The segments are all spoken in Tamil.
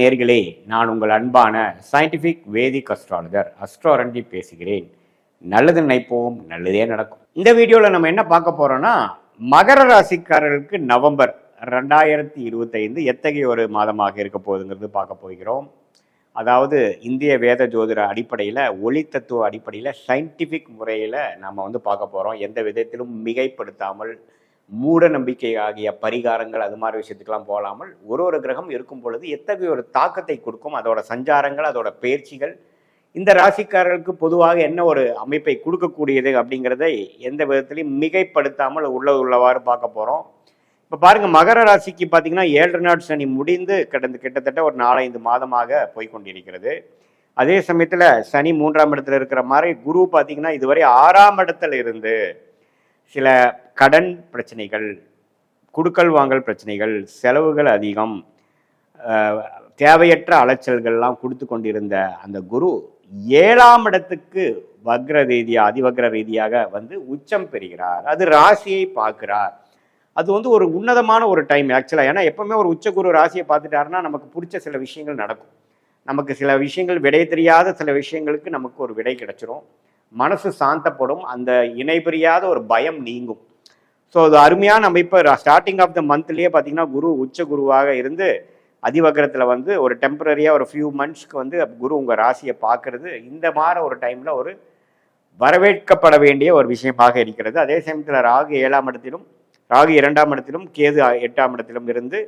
நேர்களே நான் உங்கள் அன்பான சயின்டிஃபிக் வேதிக் அஸ்ட்ராலஜர் அஸ்ட்ராரண்டி பேசுகிறேன். நல்லது நினைப்போம் நல்லதே நடக்கும். இந்த வீடியோவில் நம்ம என்ன பார்க்க போறோம்னா மகர ராசிக்காரர்களுக்கு நவம்பர் ரெண்டாயிரத்தி இருபத்தைந்து எத்தகைய ஒரு மாதமாக இருக்க போகுதுங்கிறது பார்க்க போகிறோம். அதாவது இந்திய வேத ஜோதிட அடிப்படையில் ஒளி தத்துவ அடிப்படையில் சயின்டிஃபிக் முறையில் நம்ம வந்து பார்க்க போகிறோம் எந்த விதத்திலும் மிகைப்படுத்தாமல் மூட நம்பிக்கை ஆகிய பரிகாரங்கள் அது மாதிரி விஷயத்துக்கெல்லாம் போகாமல் ஒரு ஒரு கிரகம் இருக்கும் பொழுது எத்தகைய ஒரு தாக்கத்தை கொடுக்கும்? அதோட சஞ்சாரங்கள் அதோட பயிற்சிகள் இந்த ராசிக்காரர்களுக்கு பொதுவாக என்ன ஒரு அமைப்பை கொடுக்கக்கூடியது அப்படிங்கிறதை எந்த விதத்திலையும் மிகைப்படுத்தாமல் உள்ளது உள்ளவாறு பார்க்க போகிறோம் இப்போ பாருங்கள் மகர ராசிக்கு பார்த்தீங்கன்னா ஏழு நாட் சனி முடிந்து கடந்து கிட்டத்தட்ட ஒரு நாலஞ்சு மாதமாக போய்கொண்டிருக்கிறது. அதே சமயத்தில் சனி மூன்றாம் இடத்துல இருக்கிற மாதிரி குரு பார்த்தீங்கன்னா இதுவரை ஆறாம் இடத்துல இருந்து சில கடன் பிரச்சனைகள் குடுக்கல் வாங்கல் பிரச்சனைகள் செலவுகள் அதிகம் தேவையற்ற அலைச்சல்கள்லாம் கொடுத்து கொண்டிருந்த அந்த குரு ஏழாம் இடத்துக்கு வக்ர ரீதியாக அதிவக்ர ரீதியாக வந்து உச்சம் பெறுகிறார். அது ராசியை பார்க்கிறார். அது வந்து ஒரு உன்னதமான ஒரு டைம் ஆக்சுவலாக ஏன்னா எப்போவுமே ஒரு உச்ச குரு ராசியை பார்த்துட்டாருன்னா நமக்கு பிடிச்ச சில விஷயங்கள் நடக்கும். நமக்கு சில விஷயங்கள் விடை தெரியாத சில விஷயங்களுக்கு நமக்கு ஒரு விடை கிடைச்சிரும். மனசு சாந்தப்படும். அந்த இணைபிரியாத ஒரு பயம் நீங்கும். ஸோ அது அருமையான அமைப்பு. ஸ்டார்டிங் ஆஃப் த மந்த்லேயே பார்த்தீங்கன்னா குரு உச்ச குருவாக இருந்து அதிவக்கரத்தில் வந்து ஒரு டெம்பரரியாக ஒரு ஃபியூ மந்த்ஸ்க்கு வந்து குரு உங்கள் ராசியை பார்க்கறது இந்த மாதிரி ஒரு டைமில் ஒரு வரவேற்கப்பட வேண்டிய ஒரு விஷயமாக இருக்கிறது. அதே சமயத்தில் ராகு ஏழாம் இடத்திலும் ராகு இரண்டாம் இடத்திலும் கேது எட்டாம் இடத்திலும் இருந்து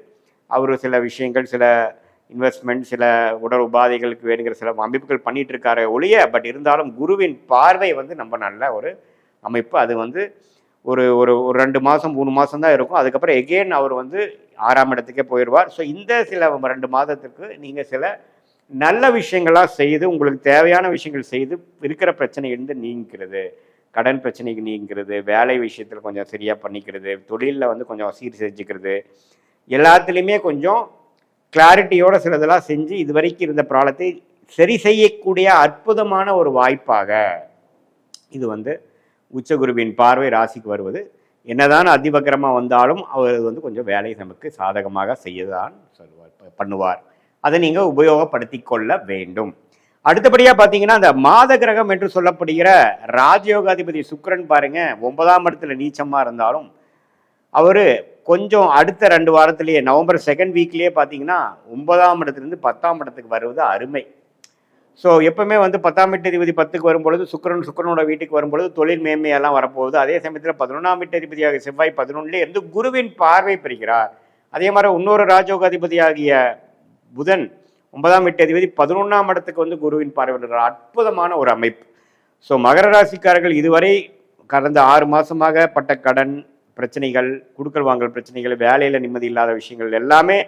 அவர் சில விஷயங்கள் சில இன்வெஸ்ட்மெண்ட் சில உடல் உபாதைகளுக்கு வேணுங்கிற சில அமைப்புகள் பண்ணிட்டு இருக்காரு ஒழிய பட் இருந்தாலும் குருவின் பார்வை வந்து நம்ம நல்ல ஒரு அமைப்பு. அது வந்து ஒரு ஒரு ஒரு ரெண்டு மாதம் மூணு மாதம் தான் இருக்கும். அதுக்கப்புறம் எகெயின் அவர் வந்து ஆறாம் இடத்துக்கே போயிடுவார். ஸோ இந்த சில ரெண்டு மாதத்துக்கு நீங்கள் சில நல்ல விஷயங்களாக செய்து உங்களுக்கு தேவையான விஷயங்கள் செய்து இருக்கிற பிரச்சனையிலிருந்து நீங்கிறது கடன் பிரச்சனைக்கு நீங்கிறது வேலை விஷயத்தில் கொஞ்சம் சரியாக பண்ணிக்கிறது தொழிலில் வந்து கொஞ்சம் சீர் செஞ்சுக்கிறது எல்லாத்துலேயுமே கொஞ்சம் கிளாரிட்டியோட சிலதெல்லாம் செஞ்சு இது வரைக்கும் இருந்த ப்ராப்ளத்தை சரி செய்யக்கூடிய அற்புதமான ஒரு வாய்ப்பாக இது வந்து உச்சகுருவின் பார்வை ராசிக்கு வருவது. என்னதான் அதிபக்கிரமாக வந்தாலும் அவர் வந்து கொஞ்சம் வேலை நமக்கு சாதகமாக செய்யதான் சொல்லுவார் பண்ணுவார். அதை நீங்கள் உபயோகப்படுத்தி கொள்ள வேண்டும். அடுத்தபடியாக பார்த்தீங்கன்னா அந்த மாத கிரகம் என்று சொல்லப்படுகிற ராஜயோகாதிபதி சுக்கரன் பாருங்க ஒன்பதாம் இடத்துல நீச்சமாக இருந்தாலும் அவர் கொஞ்சம் அடுத்த ரெண்டு வாரத்திலேயே நவம்பர் செகண்ட் வீக்லேயே பார்த்தீங்கன்னா ஒன்பதாம் இடத்துலேருந்து பத்தாம் இடத்துக்கு வருவது அருமை. ஸோ எப்பவுமே வந்து பத்தாம் வீட்டு அதிபதி பத்துக்கு வரும்பொழுது சுக்கரன் சுக்கரனோட வீட்டுக்கு வரும்பொழுது தொழில் மேன்மையெல்லாம் வரப்போகுது. அதே சமயத்தில் பதினொன்றாம் வீட்டு அதிபதியாக செவ்வாய் பதினொன்றுலேயே இருந்து குருவின் பார்வை பெறுகிறார். அதே மாதிரி இன்னொரு ராஜோகாதிபதியாகிய புதன் ஒன்பதாம் வீட்டு அதிபதி பதினொன்றாம் இடத்துக்கு வந்து குருவின் பார்வை அற்புதமான ஒரு அமைப்பு. ஸோ மகர ராசிக்காரர்கள் இதுவரை கடந்த ஆறு மாதமாக பட்ட கடன் பிரச்சனைகள் குடுக்கல் வாங்கல் பிரச்சனைகள் வேலையில் நிம்மதி இல்லாத விஷயங்கள் எல்லாமே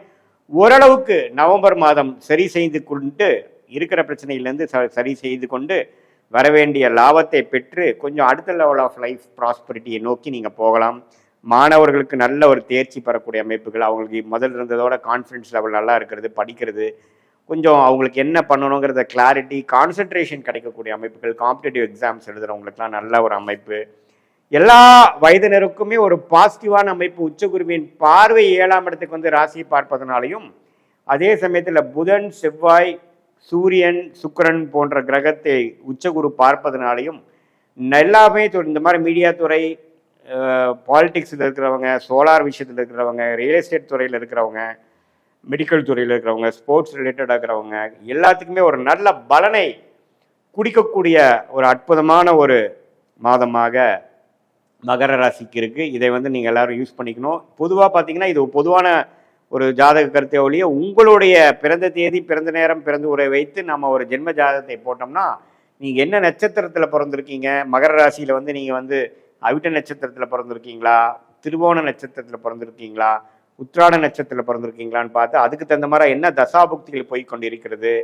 ஓரளவுக்கு நவம்பர் மாதம் சரி செய்து கொண்டு இருக்கிற பிரச்சனையிலேருந்து ச சரி செய்து கொண்டு வரவேண்டிய லாபத்தை பெற்று கொஞ்சம் அடுத்த லெவல் ஆஃப் லைஃப் ப்ராஸ்பரிட்டியை நோக்கி நீங்கள் போகலாம். மாணவர்களுக்கு நல்ல ஒரு தேர்ச்சி பெறக்கூடிய அமைப்புகள் அவங்களுக்கு முதல் இருந்ததோட கான்ஃபிடன்ஸ் லெவல் நல்லா இருக்கிறது படிக்கிறது. கொஞ்சம் அவங்களுக்கு என்ன பண்ணணுங்கிறத கிளாரிட்டி கான்சென்ட்ரேஷன் கிடைக்கக்கூடிய அமைப்புகள் காம்படிட்டிவ் எக்ஸாம்ஸ் எழுதுகிறவங்களுக்குலாம் நல்ல ஒரு அமைப்பு. எல்லா வயதினருக்குமே ஒரு பாசிட்டிவான அமைப்பு உச்சகுருவின் பார்வை ஏழாம் இடத்துக்கு வந்து ராசியை பார்ப்பதனாலையும் அதே சமயத்தில் புதன் செவ்வாய் சூரியன் சுக்கரன் போன்ற கிரகத்தை உச்சகுரு பார்ப்பதனாலையும் எல்லாமே இந்த மாதிரி மீடியா துறை பாலிடிக்ஸில் இருக்கிறவங்க சோலார் விஷயத்தில் இருக்கிறவங்க ரியல் எஸ்டேட் துறையில் இருக்கிறவங்க மெடிக்கல் துறையில் இருக்கிறவங்க ஸ்போர்ட்ஸ் ரிலேட்டடாக இருக்கிறவங்க எல்லாத்துக்குமே ஒரு நல்ல பலனை குடிக்கக்கூடிய ஒரு அற்புதமான ஒரு மாதமாக மகர ராசிக்கு இருக்குது இதை வந்து நீங்கள் எல்லோரும் யூஸ் பண்ணிக்கணும். பொதுவாக பார்த்தீங்கன்னா இது பொதுவான ஒரு ஜாதக கருத்தை ஒழிய உங்களுடைய பிறந்த தேதி பிறந்த நேரம் பிறந்த உரை வைத்து நம்ம ஒரு ஜென்ம ஜாதகத்தை போட்டோம்னா நீங்கள் என்ன நட்சத்திரத்தில் பிறந்திருக்கீங்க? மகர ராசியில் வந்து நீங்கள் வந்து அவிட்ட நட்சத்திரத்தில் பிறந்திருக்கீங்களா? திருவோண நட்சத்திரத்தில் பிறந்திருக்கீங்களா? உத்ராட நட்சத்திரத்தில் பிறந்திருக்கீங்களான்னு பார்த்து அதுக்கு தகுந்த மாதிரி என்ன தசாபுக்திகள் போய் கொண்டிருக்கிறது?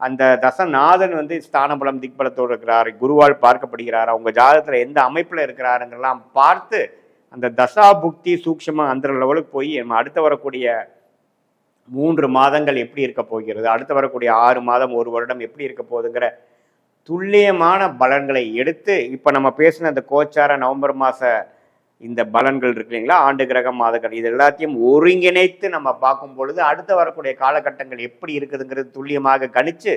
அந்த தசநாதன் வந்து ஸ்தானபலம் திக்பலத்தோடு இருக்கிறார். குருவால் பார்க்கப்படுகிறார்? அவங்க ஜாதகத்தில் எந்த அமைப்பில் இருக்கிறாருங்கெல்லாம் பார்த்து அந்த தசா புக்தி சூக்ஷம அந்த லெவலுக்கு போய் நம்ம அடுத்து வரக்கூடிய மூன்று மாதங்கள் எப்படி இருக்க போகிறது? அடுத்து வரக்கூடிய ஆறு மாதம் ஒரு வருடம் எப்படி இருக்க போகுதுங்கிற துல்லியமான பலன்களை எடுத்து இப்போ நம்ம பேசின அந்த கோச்சார நவம்பர் மாத இந்த பலன்கள் இருக்கு இல்லைங்களா? ஆண்டு கிரகம் மாதங்கள் இது எல்லாத்தையும் ஒருங்கிணைத்து நம்ம பார்க்கும் பொழுது அடுத்து வரக்கூடிய காலகட்டங்கள் எப்படி இருக்குதுங்கிறது துல்லியமாக கணித்து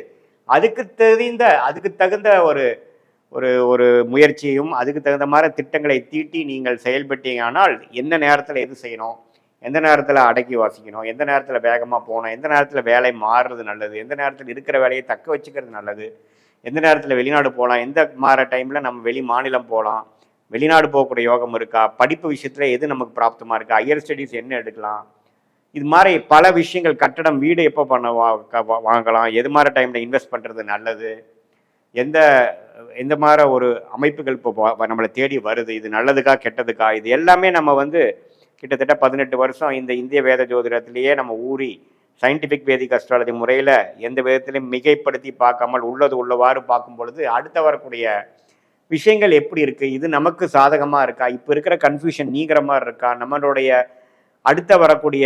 அதுக்கு தெரிந்த அதுக்கு தகுந்த ஒரு ஒரு ஒரு முயற்சியும் அதுக்கு தகுந்த மாதிரி திட்டங்களை தீட்டி நீங்கள் செயல்பட்டீங்கனால் எந்த நேரத்தில் எது செய்யணும்? எந்த நேரத்தில் அடக்கி வாசிக்கணும்? எந்த நேரத்தில் வேகமாக போகணும்? எந்த நேரத்தில் வேலை மாறுறது நல்லது? எந்த நேரத்தில் இருக்கிற வேலையை தக்க வச்சுக்கிறது நல்லது? எந்த நேரத்தில் வெளிநாடு போகலாம்? எந்த மாற டைமில் நம்ம வெளி மாநிலம் போகலாம்? வெளிநாடு போகக்கூடிய யோகம் இருக்கா? படிப்பு விஷயத்தில் எது நமக்கு பிராப்தமாக இருக்கா? ஹையர் ஸ்டடீஸ் என்ன எடுக்கலாம்? இது மாதிரி பல விஷயங்கள் கட்டடம் வீடு எப்போ பண்ண வா- க- வாங்கலாம்? எது மாதிரி டைமில் இன்வெஸ்ட் பண்ணுறது நல்லது? எந்த எந்த மாதிரி ஒரு அமைப்புகள் இப்போ நம்மளை தேடி வருது. இது நல்லதுக்கா கெட்டதுக்கா? இது எல்லாமே நம்ம வந்து கிட்டத்தட்ட பதினெட்டு வருஷம் இந்த இந்திய வேத ஜோதிடத்திலேயே நம்ம ஊறி சயின்டிஃபிக் வேதிக் அஸ்ட்ராலஜி முறையில் எந்த விதத்திலையும் மிகைப்படுத்தி பார்க்காமல் உள்ளது உள்ளவாறு பார்க்கும் பொழுது அடுத்த வரக்கூடிய விஷயங்கள் எப்படி இருக்குது இது நமக்கு சாதகமாக இருக்கா? இப்போ இருக்கிற கன்ஃபியூஷன் நீங்கிற மாதிரி இருக்கா? நம்மளுடைய அடுத்த வரக்கூடிய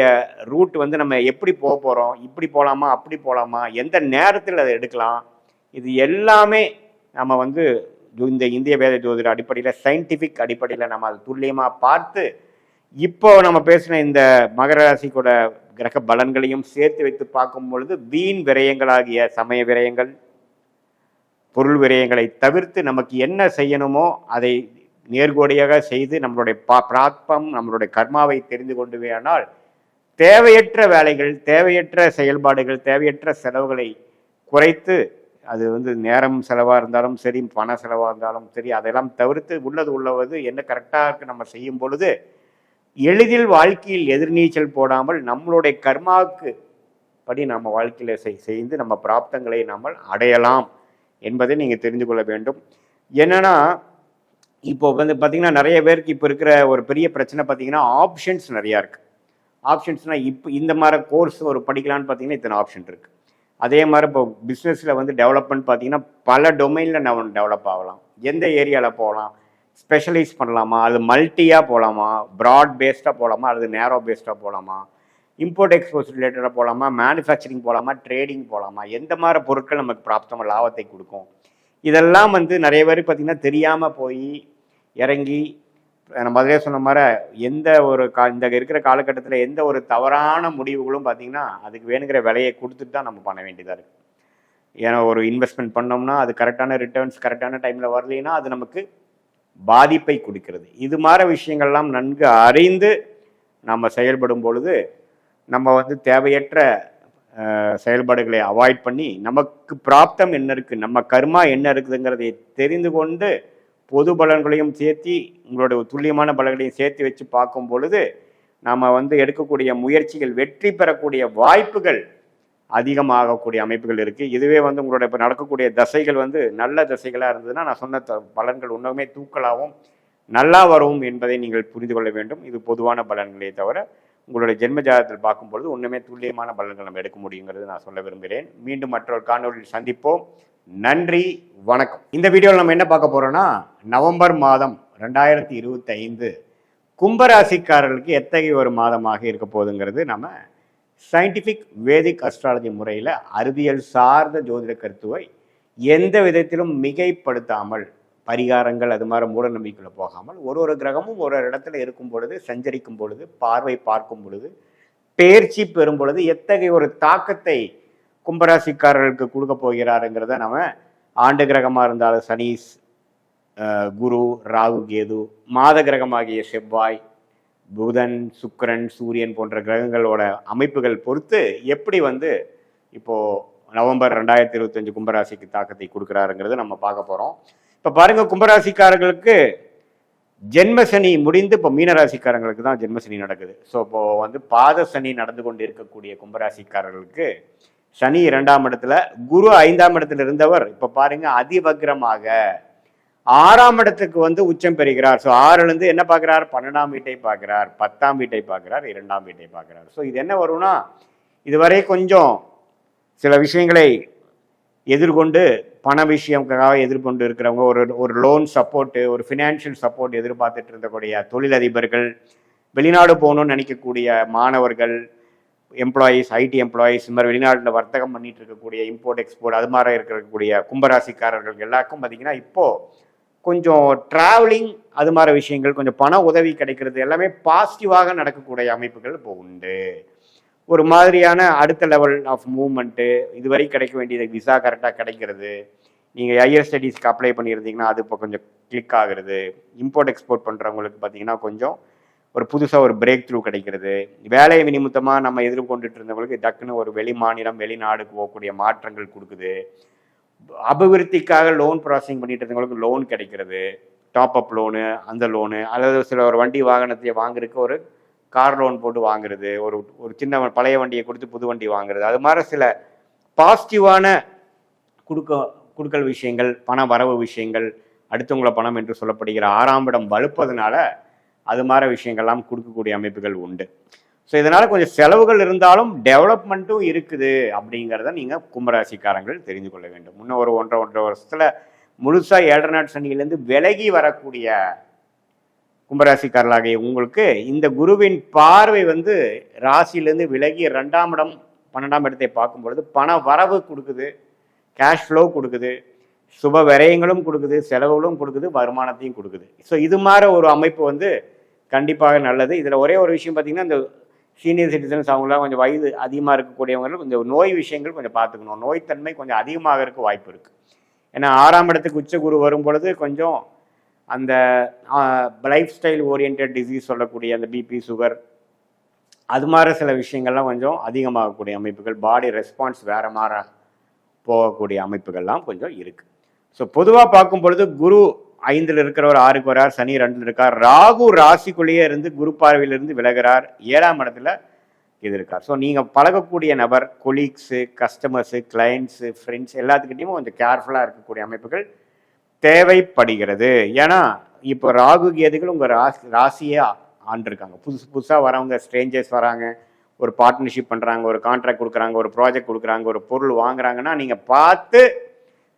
ரூட் வந்து நம்ம எப்படி போக போகிறோம் இப்படி போகலாமா அப்படி போகலாமா எந்த நேரத்தில் அதை எடுக்கலாம்? இது எல்லாமே நம்ம வந்து இந்த இந்திய வேத ஜோதிட அடிப்படையில் சயின்டிஃபிக் அடிப்படையில் நம்ம அது துல்லியமாக பார்த்து இப்போ நம்ம பேசின இந்த மகர ராசிக்கூட கிரக பலன்களையும் சேர்த்து வைத்து பார்க்கும் பொழுது வீண் விரயங்களாகிய சமய விரயங்கள் பொருள் விரயங்களை தவிர்த்து நமக்கு என்ன செய்யணுமோ அதை நேர்கோடியாக செய்து நம்மளுடைய பா பிராத்பம் நம்மளுடைய கர்மாவை தெரிந்து கொண்டு வேணால் தேவையற்ற வேலைகள் தேவையற்ற செயல்பாடுகள் தேவையற்ற செலவுகளை குறைத்து அது வந்து நேரம் செலவாக இருந்தாலும் சரி பண செலவாக இருந்தாலும் சரி அதெல்லாம் தவிர்த்து உள்ளது உள்ளவது என்ன கரெக்டாக இருக்குது நம்ம செய்யும் பொழுது எளிதில் வாழ்க்கையில் எதிர்நீச்சல் போடாமல் நம்மளுடைய கர்மாவுக்கு படி நம்ம வாழ்க்கையில் செய்து நம்ம பிராப்தங்களை நம்ம அடையலாம் என்பதை நீங்கள் தெரிந்து கொள்ள வேண்டும். என்னென்னா இப்போ வந்து பார்த்திங்கன்னா நிறைய பேருக்கு இப்போ இருக்கிற ஒரு பெரிய பிரச்சனை பார்த்தீங்கன்னா ஆப்ஷன்ஸ் நிறையா இருக்குது ஆப்ஷன்ஸ்னால் இப்போ இந்த மாதிரி கோர்ஸ் ஒரு படிக்கலான்னு பார்த்தீங்கன்னா இத்தனை ஆப்ஷன் இருக்குது அதே மாதிரி இப்போ பிஸ்னஸில் வந்து டெவலப்மெண்ட் பார்த்தீங்கன்னா பல டொமைனில் நம்ம டெவலப் ஆகலாம். எந்த ஏரியாவில் போகலாம்? ஸ்பெஷலைஸ் பண்ணலாமா? அது மல்டியாக போகலாமா? ப்ராட் பேஸ்டாக போகலாமா? அல்லது நேரோ பேஸ்டாக போகலாமா? இம்போர்ட் எக்ஸ்போர்ட் ரிலேட்டடாக போகலாமா? மேனுஃபேக்சரிங் போகலாமா? ட்ரேடிங் போகலாமா? எந்த மாதிரி பொருட்கள் நமக்கு பிராப்தமாக லாபத்தை கொடுக்கும். இதெல்லாம் வந்து நிறைய பேர் பார்த்திங்கன்னா தெரியாமல் போய் இறங்கி நம்ம முதலே சொன்ன மாதிரி எந்த ஒரு கா இந்த இருக்கிற காலகட்டத்தில் எந்த ஒரு தவறான முடிவுகளும் பார்த்திங்கன்னா அதுக்கு வேணுங்கிற விலையை கொடுத்துட்டு தான் நம்ம பண்ண வேண்டியதாக இருக்குது ஏன்னா ஒரு இன்வெஸ்ட்மெண்ட் பண்ணோம்னா அது கரெக்டான ரிட்டர்ன்ஸ் கரெக்டான டைமில் வரலைன்னா அது நமக்கு பாதிப்பை கொடுக்கிறது. இது மாதிரி விஷயங்கள்லாம் நன்கு அறிந்து நம்ம செயல்படும் பொழுது நம்ம வந்து தேவையற்ற செயல்பாடுகளை அவாய்ட் பண்ணி நமக்கு பிராப்தம் என்ன இருக்குது நம்ம கர்மா என்ன இருக்குதுங்கிறதை தெரிந்து கொண்டு பொது பலன்களையும் சேர்த்து உங்களுடைய துல்லியமான பலன்களையும் சேர்த்து வச்சு பார்க்கும் பொழுது நாம் வந்து எடுக்கக்கூடிய முயற்சிகள் வெற்றி பெறக்கூடிய வாய்ப்புகள் அதிகமாகக்கூடிய அமைப்புகள் இருக்குது இதுவே வந்து உங்களோட இப்போ நடக்கக்கூடிய தசைகள் வந்து நல்ல தசைகளாக இருந்ததுன்னா நான் சொன்ன த- பலன்கள் இன்னுமே தூக்கலாகவும் நல்லா வரும் என்பதை நீங்கள் புரிந்து கொள்ள வேண்டும். இது பொதுவான பலன்களே தவிர உங்களுடைய ஜென்ம ஜாதகத்தில் பார்க்கும்பொழுது ஒன்றுமே துல்லியமான பலன்கள் நம்ம எடுக்க முடியுங்கிறது நான் சொல்ல விரும்புகிறேன். மீண்டும் மற்றொரு காணொலியில் சந்திப்போம். நன்றி வணக்கம். இந்த வீடியோவில் நம்ம என்ன பார்க்க போறோம்னா நவம்பர் மாதம் ரெண்டாயிரத்தி இருபத்தி ஐந்து கும்பராசிக்காரர்களுக்கு எத்தகைய ஒரு மாதமாக இருக்க போகுதுங்கிறது நம்ம சயின்டிஃபிக் வேதிக் அஸ்ட்ராலஜி முறையில் அறிவியல் சார்ந்த ஜோதிட கருத்துவை எந்த விதத்திலும் மிகைப்படுத்தாமல் பரிகாரங்கள் அது மாதிரி மூட போகாமல் ஒரு ஒரு கிரகமும் ஒரு ஒரு இடத்துல இருக்கும் பொழுது சஞ்சரிக்கும் பொழுது பார்வை பார்க்கும் பொழுது பெயர்ச்சி பெறும் பொழுது எத்தகைய ஒரு தாக்கத்தை கும்பராசிக்காரர்களுக்கு கொடுக்க போகிறாருங்கிறத நம்ம ஆண்டு கிரகமாக இருந்தாலும் சனீஸ் குரு ராகு கேது மாத கிரகமாகிய செவ்வாய் புதன் சுக்கரன் சூரியன் போன்ற கிரகங்களோட அமைப்புகள் பொறுத்து எப்படி வந்து இப்போது நவம்பர் ரெண்டாயிரத்தி இருபத்தஞ்சு கும்பராசிக்கு தாக்கத்தை கொடுக்குறாருங்கிறத நம்ம பார்க்க போகிறோம் இப்போ பாருங்கள் கும்பராசிக்காரர்களுக்கு ஜென்ம சனி முடிந்து இப்போ மீனராசிக்காரங்களுக்கு தான் ஜென்ம சனி நடக்குது. ஸோ இப்போது வந்து பாத சனி நடந்து கொண்டு இருக்கக்கூடிய கும்பராசிக்காரர்களுக்கு சனி இரண்டாம் இடத்துல குரு ஐந்தாம் இடத்துல இருந்தவர் இப்போ பாருங்க அதிவக்ரமாக. ஆறாம் இடத்துக்கு வந்து உச்சம் பெறுகிறார். ஸோ ஆறுலேருந்து என்ன பார்க்குறார்? பன்னெண்டாம் வீட்டை பார்க்குறார். பத்தாம் வீட்டை பார்க்குறார். இரண்டாம் வீட்டை பார்க்குறார். ஸோ இது என்ன வரும்னா இதுவரை கொஞ்சம் சில விஷயங்களை எதிர்கொண்டு பண விஷயம்காக எதிர்கொண்டு இருக்கிறவங்க ஒரு ஒரு லோன் சப்போர்ட்டு ஒரு ஃபினான்ஷியல் சப்போர்ட் எதிர்பார்த்துட்டு இருந்தக்கூடிய தொழிலதிபர்கள் வெளிநாடு போகணும்னு நினைக்கக்கூடிய மாணவர்கள் எம்ப்ளாயீஸ் ஐடி எம்ப்ளாயீஸ் இந்த மாதிரி வெளிநாட்டில் வர்த்தகம் பண்ணிட்டு இருக்கக்கூடிய இம்போர்ட் எக்ஸ்போர்ட் அது மாதிரி இருக்கக்கூடிய கும்பராசிக்காரர்கள் எல்லாருக்கும் பார்த்தீங்கன்னா இப்போது கொஞ்சம் ட்ராவலிங் அது மாதிரி விஷயங்கள் கொஞ்சம் பண உதவி கிடைக்கிறது எல்லாமே பாசிட்டிவாக நடக்கக்கூடிய அமைப்புகள் இப்போ உண்டு. ஒரு மாதிரியான அடுத்த லெவல் ஆஃப் மூவ்மெண்ட்டு இதுவரை கிடைக்க வேண்டியது விசா கரெக்டாக கிடைக்கிறது. நீங்கள் ஹையர் ஸ்டடீஸ்க்கு அப்ளை பண்ணியிருந்தீங்கன்னா அது இப்போ கொஞ்சம் கிளிக் ஆகுறது. இம்போர்ட் எக்ஸ்போர்ட் பண்ணுறவங்களுக்கு பார்த்தீங்கன்னா கொஞ்சம் ஒரு புதுசாக ஒரு பிரேக் த்ரூ கிடைக்கிறது. வேலை நிமித்தமாக நம்ம எதிர்கொண்டுட்டு இருந்தவங்களுக்கு டக்குன்னு ஒரு வெளி மாநிலம் வெளிநாடுக்கு போகக்கூடிய மாற்றங்கள் கொடுக்குது. அபிவிருத்திக்காக லோன் ப்ராசஸிங் பண்ணிட்டு இருந்தவங்களுக்கு லோன் கிடைக்கிறது. டாப் அப் லோனு அந்த லோனு அல்லது சில ஒரு வண்டி வாகனத்தை வாங்குறதுக்கு ஒரு கார் லோன் போட்டு வாங்குறது. ஒரு ஒரு சின்ன பழைய வண்டியை கொடுத்து புது வண்டி வாங்குறது. அது மாதிரி சில பாசிட்டிவான கொடுக்க கொடுக்கல் விஷயங்கள் பண வரவு விஷயங்கள் அடுத்தவங்கள பணம் என்று சொல்லப்படுகிற ஆறாம் இடம் வலுப்பதுனால அது மாதிரி விஷயங்கள்லாம் கொடுக்கக்கூடிய அமைப்புகள் உண்டு. ஸோ இதனால் கொஞ்சம் செலவுகள் இருந்தாலும் டெவலப்மெண்ட்டும் இருக்குது அப்படிங்கிறத நீங்கள் கும்பராசிக்காரங்கள் தெரிந்து கொள்ள வேண்டும். இன்னும் ஒரு ஒன்றரை ஒன்றரை வருஷத்தில் முழுசாக ஏழரை நாட் சனியிலேருந்து விலகி வரக்கூடிய கும்பராசிக்காரர்களாகிய உங்களுக்கு இந்த குருவின் பார்வை வந்து ராசியிலேருந்து விலகி ரெண்டாம் இடம் பன்னெண்டாம் இடத்தை பார்க்கும் பொழுது பண வரவு கொடுக்குது கேஷ் ஃப்ளோ கொடுக்குது சுப விரயங்களும் கொடுக்குது செலவுகளும் கொடுக்குது வருமானத்தையும் கொடுக்குது. ஸோ இது மாதிரி ஒரு அமைப்பு வந்து கண்டிப்பாக நல்லது. இதில் ஒரே ஒரு விஷயம் பார்த்தீங்கன்னா இந்த சீனியர் சிட்டிசன்ஸ் அவங்களாம் கொஞ்சம் வயது அதிகமாக இருக்கக்கூடியவங்களும் கொஞ்சம் நோய் விஷயங்கள் கொஞ்சம் பார்த்துக்கணும். நோய்த்தன்மை கொஞ்சம் அதிகமாக இருக்க வாய்ப்பு இருக்குது ஏன்னா ஆறாம் இடத்துக்கு உச்ச குரு வரும் பொழுது கொஞ்சம் அந்த லைஃப் ஸ்டைல் ஓரியன்ட் டிசீஸ் சொல்லக்கூடிய அந்த பிபி சுகர் அது மாதிரி சில விஷயங்கள்லாம் கொஞ்சம் அதிகமாகக்கூடிய அமைப்புகள் பாடி ரெஸ்பான்ஸ் வேறு மாற போகக்கூடிய அமைப்புகள்லாம் கொஞ்சம் இருக்குது ஸோ பொதுவாக பார்க்கும் பொழுது குரு ஐந்தில் இருக்கிறவர் ஆறுக்கு வரார் சனி ரெண்டில் இருக்கார். ராகு ராசிக்குள்ளேயே இருந்து குரு பார்வையிலிருந்து விலகிறார். ஏழாம் இடத்துல இது இருக்கார். ஸோ நீங்கள் பழகக்கூடிய நபர் கொலீக்ஸு கஸ்டமர்ஸு கிளைண்ட்ஸு ஃப்ரெண்ட்ஸ் எல்லாத்துக்கிட்டையும் கொஞ்சம் கேர்ஃபுல்லாக இருக்கக்கூடிய அமைப்புகள் தேவைப்படுகிறது. ஏன்னா இப்போ ராகு கேதுகள் உங்கள் ராசி ராசியாக ஆண்டிருக்காங்க. புதுசு புதுசாக வரவங்க ஸ்ட்ரேஞ்சர்ஸ் வராங்க. ஒரு பார்ட்னர்ஷிப் பண்ணுறாங்க ஒரு கான்ட்ராக்ட் கொடுக்குறாங்க ஒரு ப்ராஜெக்ட் கொடுக்குறாங்க ஒரு பொருள் வாங்குறாங்கன்னா நீங்கள் பார்த்து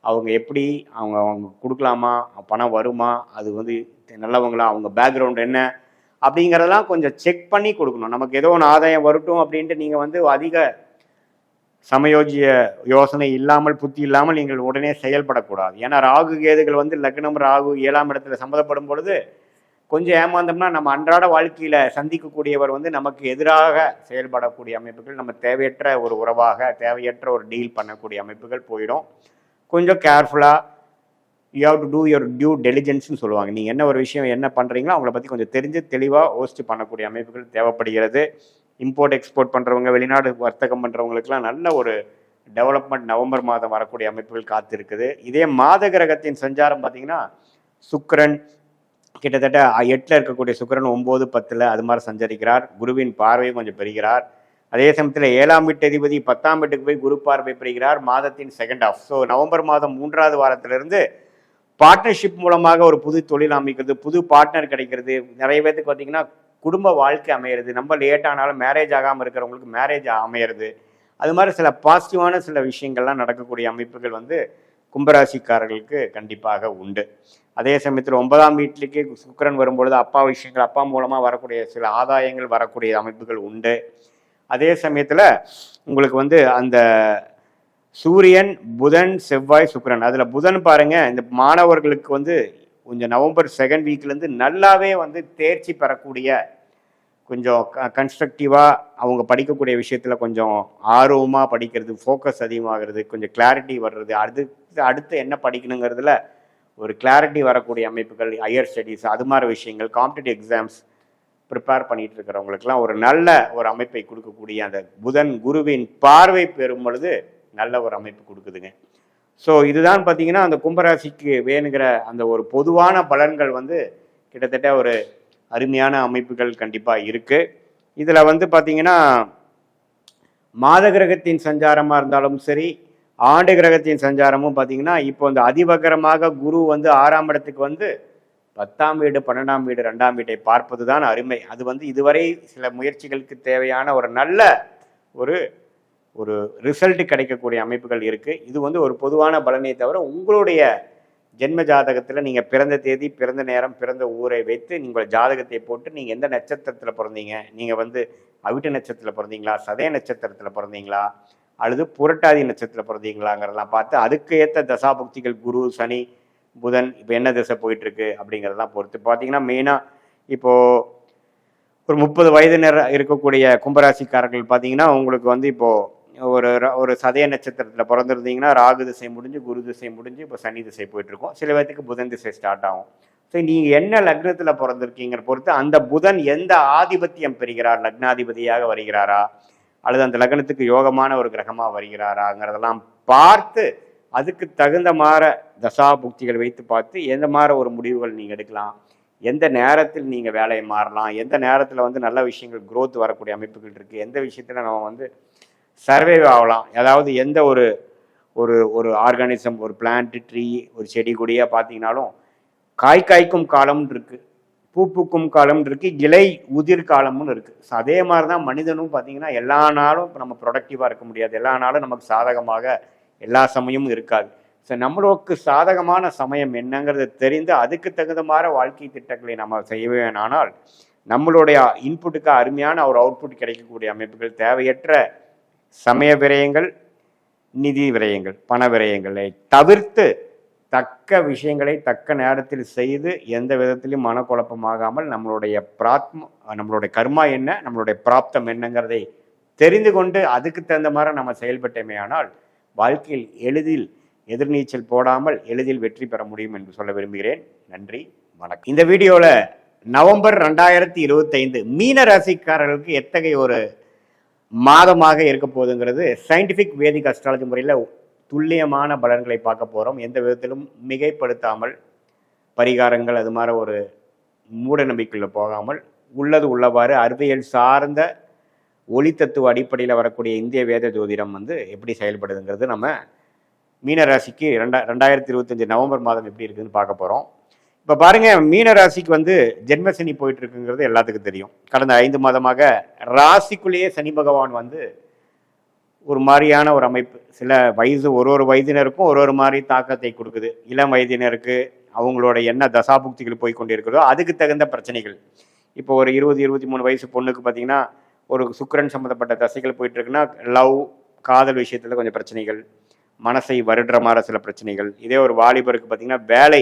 அவங்க எப்படி அவங்க அவங்க கொடுக்கலாமா பணம் வருமா அது வந்து நல்லவங்களா அவங்க பேக்ரவுண்ட் என்ன அப்படிங்கிறதெல்லாம் கொஞ்சம் செக் பண்ணி கொடுக்கணும். நமக்கு ஏதோ ஒன்று ஆதாயம் வரட்டும் அப்படின்ட்டு நீங்கள் வந்து அதிக சமயோஜிய யோசனை இல்லாமல் புத்தி இல்லாமல் நீங்கள் உடனே செயல்படக்கூடாது. ஏன்னா ராகு கேதுகள் வந்து லக்னம் ராகு ஏழாம் இடத்துல சம்மந்தப்படும் பொழுது கொஞ்சம் ஏமாந்தோம்னா நம்ம அன்றாட வாழ்க்கையில் சந்திக்கக்கூடியவர் வந்து நமக்கு எதிராக செயல்படக்கூடிய அமைப்புகள் நம்ம தேவையற்ற ஒரு உறவாக தேவையற்ற ஒரு டீல் பண்ணக்கூடிய அமைப்புகள் போயிடும். கொஞ்சம் கேர்ஃபுல்லாக you have to do your due டெலிஜென்ஸ்னு சொல்லுவாங்க. நீங்கள் என்ன ஒரு விஷயம் என்ன பண்ணுறீங்களோ அவங்கள பற்றி கொஞ்சம் தெரிஞ்சு தெளிவாக ஹோஸ்ட் பண்ணக்கூடிய அமைப்புகள் தேவைப்படுகிறது. இம்போர்ட் எக்ஸ்போர்ட் பண்ணுறவங்க வெளிநாடு வர்த்தகம் பண்ணுறவங்களுக்குலாம் நல்ல ஒரு டெவலப்மெண்ட் நவம்பர் மாதம் வரக்கூடிய அமைப்புகள் காத்திருக்குது. இதே மாத கிரகத்தின் சஞ்சாரம் பார்த்தீங்கன்னா சுக்கரன் கிட்டத்தட்ட எட்டில் இருக்கக்கூடிய சுக்கரன் ஒம்பது பத்தில் அது மாதிரி சஞ்சரிக்கிறார். குருவின் பார்வையும் கொஞ்சம் பெறுகிறார் அதே சமயத்தில் ஏழாம் வீட்டு அதிபதி பத்தாம் வீட்டுக்கு போய் குரு பார்வை பெறுகிறார் மாதத்தின் செகண்ட் ஆஃப் ஸோ நவம்பர் மாதம் மூன்றாவது வாரத்திலிருந்து பார்ட்னர்ஷிப் மூலமாக ஒரு புது தொழில் அமைக்கிறது புது பார்ட்னர் கிடைக்கிறது. நிறைய பேர்த்துக்கு பார்த்தீங்கன்னா குடும்ப வாழ்க்கை அமையிறது. நம்ம லேட் ஆனாலும் மேரேஜ் ஆகாமல் இருக்கிறவங்களுக்கு மேரேஜ் அமையிறது. அது மாதிரி சில பாசிட்டிவான சில விஷயங்கள்லாம் நடக்கக்கூடிய அமைப்புகள் வந்து கும்பராசிக்காரர்களுக்கு கண்டிப்பாக உண்டு. அதே சமயத்தில் ஒன்பதாம் வீட்டிலேயே சுக்கிரன் வரும்பொழுது அப்பா விஷயங்கள் அப்பா மூலமாக வரக்கூடிய சில ஆதாயங்கள் வரக்கூடிய அமைப்புகள் உண்டு. அதே சமயத்தில் உங்களுக்கு வந்து அந்த சூரியன் புதன் செவ்வாய் சுக்கரன். அதில் புதன் பாருங்கள் இந்த மாணவர்களுக்கு வந்து கொஞ்சம் நவம்பர் செகண்ட் வீக்லேருந்து நல்லாவே வந்து தேர்ச்சி பெறக்கூடிய கொஞ்சம் கன்ஸ்ட்ரக்டிவாக அவங்க படிக்கக்கூடிய விஷயத்தில் கொஞ்சம் ஆர்வமாக படிக்கிறது ஃபோக்கஸ் அதிகமாகிறது கொஞ்சம் கிளாரிட்டி வர்றது அடுத்து அடுத்து என்ன படிக்கணுங்கிறதுல ஒரு கிளாரிட்டி வரக்கூடிய அமைப்புகள் ஹையர் ஸ்டடீஸ் அது மாதிரி விஷயங்கள் காம்படிட்டிவ் எக்ஸாம்ஸ் ப்ரிப்பேர் பண்ணிட்டு இருக்கிறவங்களுக்கெல்லாம் ஒரு நல்ல ஒரு அமைப்பை கொடுக்கக்கூடிய அந்த புதன் குருவின் பார்வை பெறும் பொழுது நல்ல ஒரு அமைப்பு கொடுக்குதுங்க. ஸோ இதுதான் பார்த்தீங்கன்னா அந்த கும்பராசிக்கு வேணுங்கிற அந்த ஒரு பொதுவான பலன்கள் வந்து கிட்டத்தட்ட ஒரு அருமையான அமைப்புகள் கண்டிப்பாக இருக்குது இதில் வந்து பார்த்தீங்கன்னா மாத கிரகத்தின் சஞ்சாரமாக இருந்தாலும் சரி ஆண்டு கிரகத்தின் சஞ்சாரமும் பார்த்தீங்கன்னா இப்போ இந்த அதிவகரமாக குரு வந்து ஆறாம் இடத்துக்கு வந்து பத்தாம் வீடு பன்னெண்டாம் வீடு ரெண்டாம் வீட்டை பார்ப்பது தான் அருமை. அது வந்து இதுவரை சில முயற்சிகளுக்கு தேவையான ஒரு நல்ல ஒரு ஒரு ரிசல்ட் கிடைக்கக்கூடிய அமைப்புகள் இருக்குது இது வந்து ஒரு பொதுவான பலனை தவிர உங்களுடைய ஜென்ம ஜாதகத்தில் நீங்கள் பிறந்த தேதி பிறந்த நேரம் பிறந்த ஊரை வைத்து நீங்கள் ஜாதகத்தை போட்டு நீங்கள் எந்த நட்சத்திரத்தில் பிறந்தீங்க? நீங்கள் வந்து அவிட்ட நட்சத்திரத்தில் பிறந்தீங்களா? சதய நட்சத்திரத்தில் பிறந்தீங்களா? அல்லது புரட்டாதி நட்சத்திரத்தில் பிறந்தீங்களாங்கிறதெல்லாம் பார்த்து அதுக்கு ஏற்ற தசாபக்திகள் குரு சனி புதன் இப்போ என்ன திசை போயிட்டு இருக்கு அப்படிங்கிறதெல்லாம் பொறுத்து. பார்த்தீங்கன்னா மெயினாக இப்போது ஒரு முப்பது வயதினர் இருக்கக்கூடிய கும்பராசிக்காரர்கள் பார்த்தீங்கன்னா உங்களுக்கு வந்து இப்போது ஒரு ர- ஒரு சதய நட்சத்திரத்தில் பிறந்திருந்தீங்கன்னா ராகு திசை முடிஞ்சு குரு திசை முடிஞ்சு இப்போ சனி திசை போயிட்டுருக்கோம். சில பேர்த்துக்கு புதன் திசை ஸ்டார்ட் ஆகும். ஸோ நீங்கள் என்ன லக்னத்தில் பிறந்திருக்கீங்கிற பொறுத்து அந்த புதன் எந்த ஆதிபத்தியம் பெறுகிறார்? லக்னாதிபதியாக வருகிறாரா? அல்லது அந்த லக்னத்துக்கு யோகமான ஒரு கிரகமாக வருகிறாராங்கிறதெல்லாம் பார்த்து அதுக்கு தகுந்த மாற தசா புக்திகள் வைத்து பார்த்து எந்த மாதிரி ஒரு முடிவுகள் நீங்கள் எடுக்கலாம் எந்த நேரத்தில் நீங்கள் வேலையை மாறலாம் எந்த நேரத்தில் வந்து நல்ல விஷயங்கள் குரோத் வரக்கூடிய அமைப்புகள் இருக்குது எந்த விஷயத்தில் நம்ம வந்து சர்வே ஆகலாம் அதாவது எந்த ஒரு ஒரு ஒரு ஆர்கானிசம் ஒரு பிளான்ட் ட்ரீ ஒரு செடி கொடியாக பார்த்தீங்கனாலும் காய் காய்க்கும் காலம்னு இருக்குது பூ பூக்கும் காலம் இருக்குது இலை உதிர் காலம்னு இருக்குது ஸோ அதே மாதிரி தான் மனிதனும் பார்த்தீங்கன்னா எல்லா நாளும் இப்போ நம்ம ப்ரொடக்டிவாக இருக்க முடியாது. எல்லா நாளும் நமக்கு சாதகமாக எல்லா சமயமும் இருக்காது. ஸோ நம்மளுக்கு சாதகமான சமயம் என்னங்கிறது தெரிந்து அதுக்கு தகுந்த மாதிரி வாழ்க்கை திட்டங்களை நம்ம செய்வேனானால் நம்மளுடைய இன்புட்டுக்கு அருமையான ஒரு அவுட்புட் கிடைக்கக்கூடிய அமைப்புகள் தேவையற்ற சமய விரயங்கள் நிதி விரயங்கள் பண விரயங்களை தவிர்த்து தக்க விஷயங்களை தக்க நேரத்தில் செய்து எந்த விதத்திலும் மனக்குழப்பமாகாமல் நம்மளுடைய பிராத்ம நம்மளுடைய கர்மா என்ன நம்மளுடைய பிராப்தம் என்னங்கிறதை தெரிந்து கொண்டு அதுக்கு தகுந்த மாதிரி நம்ம செயல்பட்டமையானால் வாழ்க்கையில் எளிதில் எதிர்நீச்சல் போடாமல் எளிதில் வெற்றி பெற முடியும் என்று சொல்ல விரும்புகிறேன். நன்றி வணக்கம். இந்த வீடியோவில் நவம்பர் ரெண்டாயிரத்தி இருபத்தைந்து மீன ராசிக்காரர்களுக்கு எத்தகைய ஒரு மாதமாக இருக்க போதுங்கிறது சயின்டிஃபிக் வேதிக் அஸ்ட்ராலஜி முறையில் துல்லியமான பலன்களை பார்க்க போகிறோம் எந்த விதத்திலும் மிகைப்படுத்தாமல் பரிகாரங்கள் அது மாதிரி ஒரு மூட நம்பிக்கையில் போகாமல் உள்ளது உள்ளவாறு அறிவியல் சார்ந்த ஒளி தத்துவ அடிப்படையில் வரக்கூடிய இந்திய வேத ஜோதிடம் வந்து எப்படி செயல்படுதுங்கிறது நம்ம மீனராசிக்கு ரெண்டா ரெண்டாயிரத்தி இருபத்தஞ்சி நவம்பர் மாதம் எப்படி இருக்குதுன்னு பார்க்க போகிறோம் இப்போ பாருங்கள் மீனராசிக்கு வந்து ஜென்மசனி போயிட்டு இருக்குங்கிறது எல்லாத்துக்கும் தெரியும். கடந்த ஐந்து மாதமாக ராசிக்குள்ளேயே சனி பகவான் வந்து ஒரு மாதிரியான ஒரு அமைப்பு. சில வயது ஒரு ஒரு வயதினருக்கும் ஒரு ஒரு மாதிரி தாக்கத்தை கொடுக்குது. இளம் வயதினருக்கு அவங்களோட என்ன தசாபுக்திகள் போய் கொண்டிருக்கிறதோ அதுக்கு தகுந்த பிரச்சனைகள். இப்போ ஒரு இருபது இருபத்தி மூணு வயசு பொண்ணுக்கு பார்த்தீங்கன்னா ஒரு சுக்கரன் சம்மந்தப்பட்ட தசைகள் போயிட்டு இருக்குன்னா லவ் காதல் விஷயத்தில் கொஞ்சம் பிரச்சனைகள் மனசை வருடுற மாதிரி சில பிரச்சனைகள். இதே ஒரு வாலிபருக்கு பார்த்தீங்கன்னா வேலை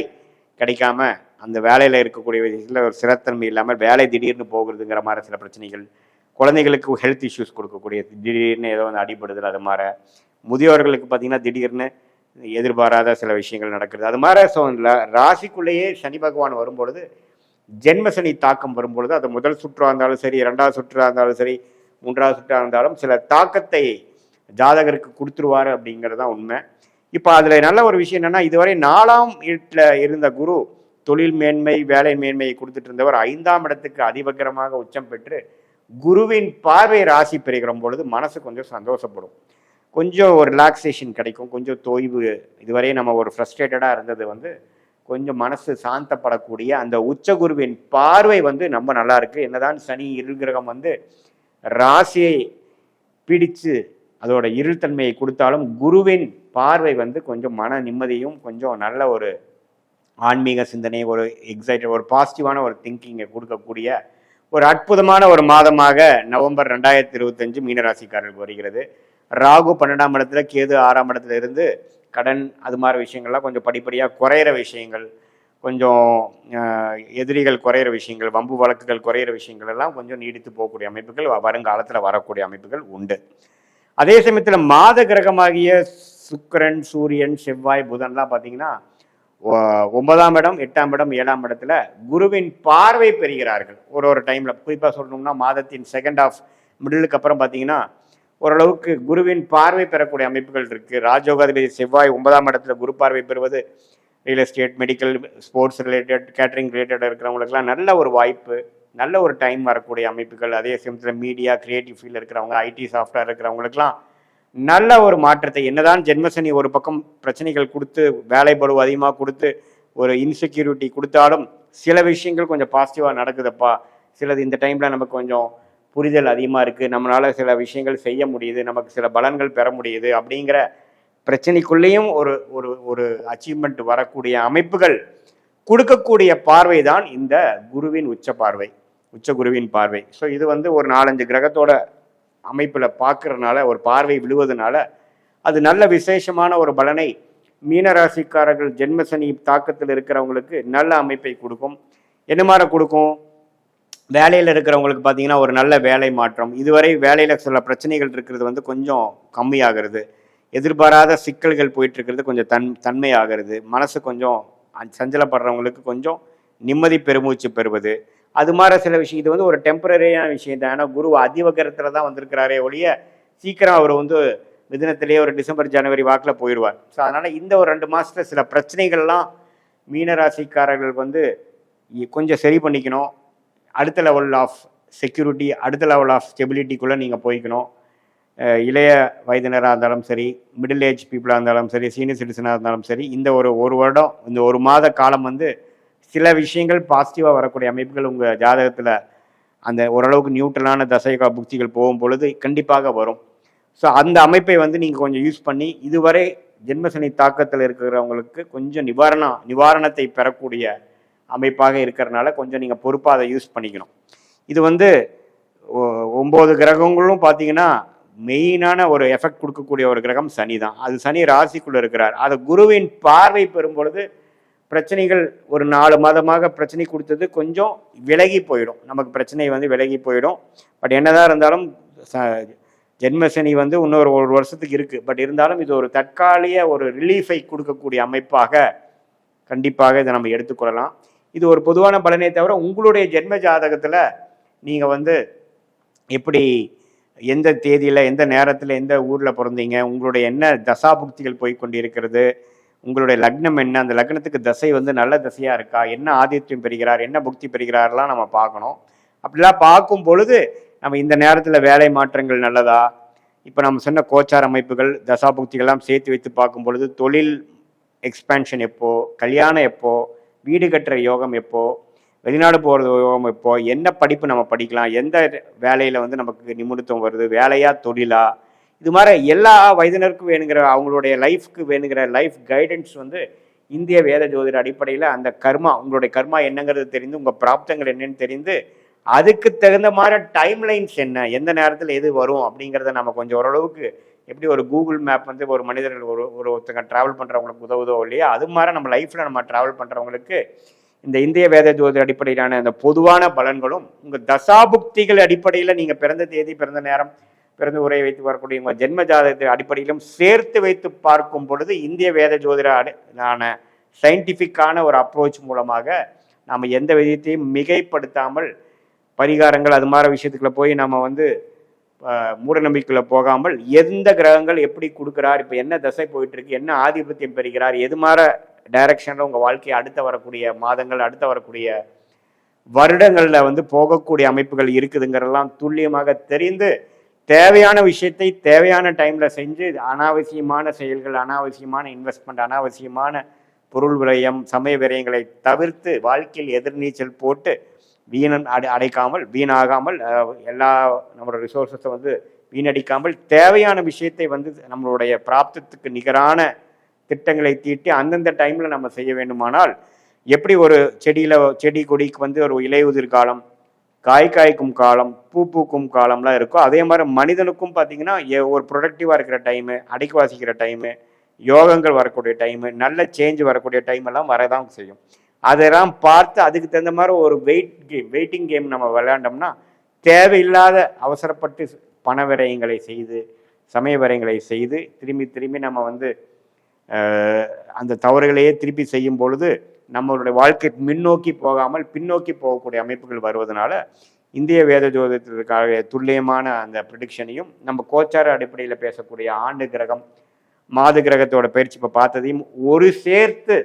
கிடைக்காம அந்த வேலையில் இருக்கக்கூடிய விஷயத்தில் ஒரு சிறத்தன்மை இல்லாமல் வேலை திடீர்னு போகிறதுங்கிற மாதிரி சில பிரச்சனைகள். குழந்தைகளுக்கு ஹெல்த் இஷ்யூஸ் கொடுக்கக்கூடிய திடீர்னு ஏதோ வந்து அடிபடுதல் அது மாதிரி. முதியோர்களுக்கு பார்த்தீங்கன்னா திடீர்னு எதிர்பாராத சில விஷயங்கள் நடக்குது அது மாதிரி ஸோ ராசிக்குள்ளேயே சனி பகவான் வரும்பொழுது ஜென்மசனி தாக்கம் வரும்பொழுது அது முதல் சுற்றாக இருந்தாலும் சரி இரண்டாவது சுற்றாக இருந்தாலும் சரி மூன்றாவது சுற்றாக இருந்தாலும் சில தாக்கத்தை ஜாதகருக்கு கொடுத்துருவாரு அப்படிங்கிறது தான் உண்மை. இப்போ அதில் நல்ல ஒரு விஷயம் என்னென்னா இதுவரை நாலாம் வீட்டில் இருந்த குரு தொழில் மேன்மை வேலை மேன்மையை கொடுத்துட்டு இருந்தவர் ஐந்தாம் இடத்துக்கு அதிபகரமாக உச்சம் பெற்று குருவின் பார்வை ராசி பெறுகிற பொழுது மனசு கொஞ்சம் சந்தோஷப்படும். கொஞ்சம் ஒரு ரிலாக்ஸேஷன் கிடைக்கும் கொஞ்சம் தொய்வு. இதுவரை நம்ம ஒரு ஃப்ரஸ்ட்ரேட்டடாக இருந்தது வந்து கொஞ்சம் மனசு சாந்தப்படக்கூடிய அந்த உச்ச குருவின் பார்வை வந்து ரொம்ப நல்லா இருக்கு. என்னதான் சனி இருள் கிரகம் வந்து ராசியை பிடிச்சு அதோட இருள்தன்மையை கொடுத்தாலும் குருவின் பார்வை வந்து கொஞ்சம் மன நிம்மதியும் கொஞ்சம் நல்ல ஒரு ஆன்மீக சிந்தனை ஒரு எக்ஸைட்டட் ஒரு பாசிட்டிவான ஒரு திங்கிங்கை கொடுக்கக்கூடிய ஒரு அற்புதமான ஒரு மாதமாக நவம்பர் ரெண்டாயிரத்தி இருபத்தஞ்சு மீனராசிக்காரர்களுக்கு வருகிறது. ராகு பன்னெண்டாம் இடத்துல கேது ஆறாம் இடத்துல இருந்து கடன் அது மாதிரி விஷயங்கள்லாம் கொஞ்சம் படிப்படியாக குறையிற விஷயங்கள் கொஞ்சம் எதிரிகள் குறையிற விஷயங்கள் வம்பு வழக்குகள் குறையிற விஷயங்கள் எல்லாம் கொஞ்சம் நீடித்து போகக்கூடிய அமைப்புகள் வ- வருங்காலத்தில் வரக்கூடிய அமைப்புகள் உண்டு. அதே சமயத்தில் மாத கிரகமாகிய சுக்கிரன் சூரியன் செவ்வாய் புதன்லாம் பார்த்தீங்கன்னா ஒன்பதாம் இடம் எட்டாம் இடம் ஏழாம் இடத்துல குருவின் பார்வை பெறுகிறார்கள். ஒரு ஒரு டைமில் குறிப்பாக சொல்லணும்னா மாதத்தின் செகண்ட் ஆஃப் மிடிலுக்கு அப்புறம் பார்த்தீங்கன்னா ஓரளவுக்கு குருவின் பார்வை பெறக்கூடிய அமைப்புகள் இருக்கு. ராஜயோகாதிபதி செவ்வாய் ஒன்பதாம் இடத்துல குரு பார்வை பெறுவது real estate medical sports related catering related இருக்கிறவங்களுக்குலாம் நல்ல ஒரு வாய்ப்பு நல்ல ஒரு டைம் வரக்கூடிய அமைப்புகள். அதே சமயத்தில் மீடியா கிரியேட்டிவ் ஃபீல்டில் இருக்கிறவங்க ஐடி சாஃப்ட்வேர் இருக்கிறவங்களுக்குலாம் நல்ல ஒரு மாற்றத்தை என்னதான் ஜென்மசனி ஒரு பக்கம் பிரச்சனைகள் கொடுத்து வேலை பளுவு அதிகமாக கொடுத்து ஒரு இன்செக்யூரிட்டி கொடுத்தாலும் சில விஷயங்கள் கொஞ்சம் பாசிட்டிவாக நடக்குதுப்பா. சிலது இந்த டைமில் நமக்கு கொஞ்சம் புரிதல் அதிகமாக இருக்குது நம்மளால் சில விஷயங்கள் செய்ய முடியுது. நமக்கு சில பலன்கள் பெற முடியுது அப்படிங்கிற பிரச்சனைக்குள்ளேயும் ஒரு ஒரு ஒரு அச்சீவ்மெண்ட் வரக்கூடிய அமைப்புகள் கொடுக்கக்கூடிய பார்வை தான் இந்த குருவின் உச்ச பார்வை உச்ச குருவின் பார்வை. ஸோ இது வந்து ஒரு நாலஞ்சு கிரகத்தோட அமைப்பில் பார்க்குறதுனால ஒரு பார்வை விழுவதனால அது நல்ல விசேஷமான ஒரு பலனை மீனராசிக்காரர்கள் ஜென்மசனி தாக்கத்தில் இருக்கிறவங்களுக்கு நல்ல அமைப்பை கொடுக்கும். என்ன மாதிரி கொடுக்கும்? வேலையில் இருக்கிறவங்களுக்கு பார்த்தீங்கன்னா ஒரு நல்ல வேலை மாற்றம். இதுவரை வேலையில் சில பிரச்சனைகள் இருக்கிறது வந்து கொஞ்சம் கம்மியாகிறது. எதிர்பாராத சிக்கல்கள் போயிட்டுருக்கிறது கொஞ்சம் தன் தன்மையாகிறது. மனசு கொஞ்சம் சஞ்சலப்படுறவங்களுக்கு கொஞ்சம் நிம்மதி பெருமூச்சு பெறுவது. அது மாதிரி சில விஷயம் இது வந்து ஒரு டெம்பரரியான விஷயம் தான். ஏன்னா குரு அதிவகரத்தில் தான் வந்திருக்கிறாரே ஒழிய சீக்கிரம் அவர் வந்து மிதினத்திலேயே ஒரு டிசம்பர் ஜனவரி வாக்கில் போயிடுவார் ஸோ அதனால் இந்த ஒரு ரெண்டு மாதத்தில் சில பிரச்சனைகள்லாம் மீனராசிக்காரர்கள் வந்து கொஞ்சம் சரி பண்ணிக்கணும். அடுத்த லெவல் ஆஃப் செக்யூரிட்டி அடுத்த லெவல் ஆஃப் ஸ்டெபிலிட்டிக்குள்ளே நீங்கள் போய்க்கணும். இளைய வயதினராக இருந்தாலும் சரி மிடில் ஏஜ் பீப்புளாக இருந்தாலும் சரி சீனியர் சிட்டிசனாக இருந்தாலும் சரி இந்த ஒரு ஒரு வருடம் இந்த ஒரு மாத காலம் வந்து சில விஷயங்கள் பாசிட்டிவாக வரக்கூடிய அமைப்புகள் உங்கள் ஜாதகத்தில் அந்த ஓரளவுக்கு நியூட்ரலான தசைகா புக்திகள் போகும் பொழுது கண்டிப்பாக வரும். ஸோ அந்த அமைப்பை வந்து நீங்கள் கொஞ்சம் யூஸ் பண்ணி இதுவரை ஜென்மசனி தாக்கத்தில் இருக்கிறவங்களுக்கு கொஞ்சம் நிவாரணம் நிவாரணத்தை பெறக்கூடிய அமைப்பாக இருக்கிறனால கொஞ்சம் நீங்கள் பொறுப்பாக அதை யூஸ் பண்ணிக்கணும். இது வந்து ஒ- கிரகங்களும் பார்த்தீங்கன்னா மெயினான ஒரு எஃபெக்ட் கொடுக்கக்கூடிய ஒரு கிரகம் சனி தான். அது சனி ராசிக்குள்ளே இருக்கிறார். அது குருவின் பார்வை பெறும் பொழுது பிரச்சனைகள் ஒரு நாலு மாதமாக பிரச்சனை கொடுத்தது கொஞ்சம் விலகி போயிடும். நமக்கு பிரச்சனை வந்து விலகி போயிடும். பட் என்னதான் இருந்தாலும் ச ஜென்ம சனி வந்து இன்னொரு ஒரு வருஷத்துக்கு இருக்குது பட் இருந்தாலும் இது ஒரு தற்காலிக ஒரு ரிலீஃபை கொடுக்கக்கூடிய அமைப்பாக கண்டிப்பாக இதை நம்ம எடுத்துக்கொள்ளலாம் இது ஒரு பொதுவான பலனே தவிர உங்களுடைய ஜென்ம ஜாதகத்தில் நீங்கள் வந்து எப்படி எந்த தேதியில் எந்த நேரத்தில் எந்த ஊரில் பிறந்தீங்க உங்களுடைய என்ன தசாபுக்திகள் போய் இருக்கிறது உங்களுடைய லக்னம் என்ன அந்த லக்னத்துக்கு தசை வந்து நல்ல தசையாக இருக்கா என்ன ஆதித்யம் பெறுகிறார் என்ன புக்தி பெறுகிறார்லாம் நம்ம பார்க்கணும். அப்படிலாம் பார்க்கும் பொழுது நம்ம இந்த நேரத்தில் வேலை மாற்றங்கள் நல்லதா? இப்போ நம்ம சொன்ன கோச்சார் அமைப்புகள் தசாபுக்திகள்லாம் சேர்த்து வைத்து பார்க்கும் பொழுது தொழில் எக்ஸ்பேன்ஷன் எப்போ கல்யாணம் எப்போது வீடு கட்டுற யோகம் எப்போ வெளிநாடு போகிறது யோகம் எப்போ என்ன படிப்பு நம்ம படிக்கலாம் எந்த வேலையில் வந்து நமக்கு நிமிடத்துவம் வருது வேலையா தொழிலா? இது மாதிரி எல்லா வயதினருக்கும் வேணுங்கிற அவங்களுடைய லைஃப்க்கு வேணுங்கிற லைஃப் கைடன்ஸ் வந்து இந்திய வேத ஜோதிட அடிப்படையில் அந்த கர்மா உங்களுடைய கர்மா என்னங்கிறது தெரிந்து உங்கள் பிராப்தங்கள் என்னன்னு தெரிந்து அதுக்கு தகுந்த மாதிரி டைம் லைன்ஸ் என்ன எந்த நேரத்தில் எது வரும் அப்படிங்கிறத நம்ம கொஞ்சம் ஓரளவுக்கு எப்படி ஒரு கூகுள் மேப் வந்து ஒரு மனிதர்கள் ஒரு ஒரு ஒருத்தங்க ட்ராவல் பண்ணுறவங்களுக்கு உதவுதோ இல்லையா அது மாதிரி நம்ம லைஃப்பில் நம்ம ட்ராவல் பண்ணுறவங்களுக்கு இந்த இந்திய வேத ஜோதி அடிப்படையிலான இந்த பொதுவான பலன்களும் உங்கள் தசாபுக்திகள் அடிப்படையில் நீங்கள் பிறந்த தேதி பிறந்த நேரம் பிறந்து உரையை வைத்து வரக்கூடிய உங்கள் ஜென்ம ஜாதகத்தின் அடிப்படையிலும் சேர்த்து வைத்து பார்க்கும் பொழுது இந்திய வேத ஜோதிட ஆன சயின்டிஃபிக்கான ஒரு அப்ரோச் மூலமாக நாம் எந்த விதத்தையும் மிகைப்படுத்தாமல் பரிகாரங்கள் அது மாதிரி விஷயத்துக்குள்ளே போய் நம்ம வந்து மூடநம்பிக்கையில் போகாமல் எந்த கிரகங்கள் எப்படி கொடுக்குறார் இப்போ என்ன தசை போயிட்டுருக்கு என்ன ஆதிபத்தியம் பெறுகிறார் எது மாதிரி டைரக்ஷனில் உங்கள் வாழ்க்கையை அடுத்த வரக்கூடிய மாதங்கள் அடுத்த வரக்கூடிய வருடங்களில் வந்து போகக்கூடிய அமைப்புகள் இருக்குதுங்கிறதெல்லாம் துல்லியமாக தெரிந்து தேவையான விஷயத்தை தேவையான டைமில் செஞ்சு அனாவசியமான செயல்கள் அனாவசியமான இன்வெஸ்ட்மெண்ட் அனாவசியமான பொருள் விரயம் சமய விரயங்களை தவிர்த்து வாழ்க்கையில் எதிர்நீச்சல் போட்டு வீணன் அடை அடைக்காமல் வீணாகாமல் எல்லா நம்மளோட ரிசோர்ஸஸை வந்து வீணடிக்காமல் தேவையான விஷயத்தை வந்து நம்மளுடைய பிராப்தத்துக்கு நிகரான திட்டங்களை தீட்டி அந்தந்த டைமில் நம்ம செய்ய வேண்டுமானால் எப்படி ஒரு செடியில் செடி கொடிக்கு வந்து ஒரு இலையுதிர் காலம் காய் காய்க்கும் காலம் பூ பூக்கும் காலம்லாம் இருக்கோ அதே மாதிரி மனிதனுக்கும் பார்த்தீங்கன்னா ஒரு ப்ரொடக்டிவாக இருக்கிற டைமு அடைக்கு வாசிக்கிற டைமு யோகங்கள் வரக்கூடிய டைமு நல்ல சேஞ்ச் வரக்கூடிய டைம் எல்லாம் வரதான் செய்யும். அதெல்லாம் பார்த்து அதுக்கு தகுந்த மாதிரி ஒரு வெயிட் கேம் வெயிட்டிங் கேம் நம்ம விளையாண்டோம்னா தேவையில்லாத அவசரப்பட்டு பண விரயங்களை செய்து சமய விரயங்களை செய்து திரும்பி திரும்பி நம்ம வந்து அந்த தவறுகளையே திருப்பி செய்யும் பொழுது நம்மளுடைய வாழ்க்கை முன்னோக்கி போகாமல் பின்னோக்கி போகக்கூடிய அமைப்புகள் வருவதனால இந்திய வேத ஜோதத்திற்காக துல்லியமான அந்த ப்ரிடிக்ஷனையும் நம்ம கோச்சார அடிப்படையில் பேசக்கூடிய ஆண்டு கிரகம் மாது கிரகத்தோட பயிற்சி இப்போ பார்த்ததையும் ஒரு சேர்த்து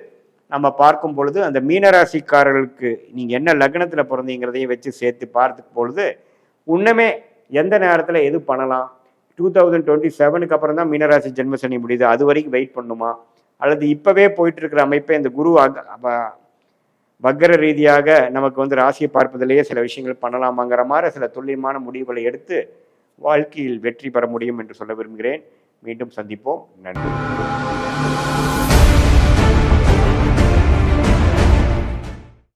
நம்ம பார்க்கும் பொழுது அந்த மீனராசிக்காரர்களுக்கு நீங்கள் என்ன லக்னத்தில் பிறந்தீங்கிறதையும் வச்சு சேர்த்து பார்த்து பொழுது உன்னுமே எந்த நேரத்தில் எது பண்ணலாம்? டூ தௌசண்ட் டுவெண்ட்டி செவனுக்கு அப்புறம் தான் மீனராசி ஜென்மசனி முடியுது. அது வரைக்கும் வெயிட் பண்ணுமா? அல்லது இப்போவே போயிட்டு இருக்கிற அமைப்பை இந்த குரு அக- வக்கர ரீதியாக நமக்கு வந்து ராசியை பார்ப்பதிலேயே சில விஷயங்கள் பண்ணலாமாங்கிற மாதிரி சில துல்லியமான முடிவுகளை எடுத்து வாழ்க்கையில் வெற்றி பெற முடியும் என்று சொல்ல விரும்புகிறேன். மீண்டும் சந்திப்போம். நன்றி.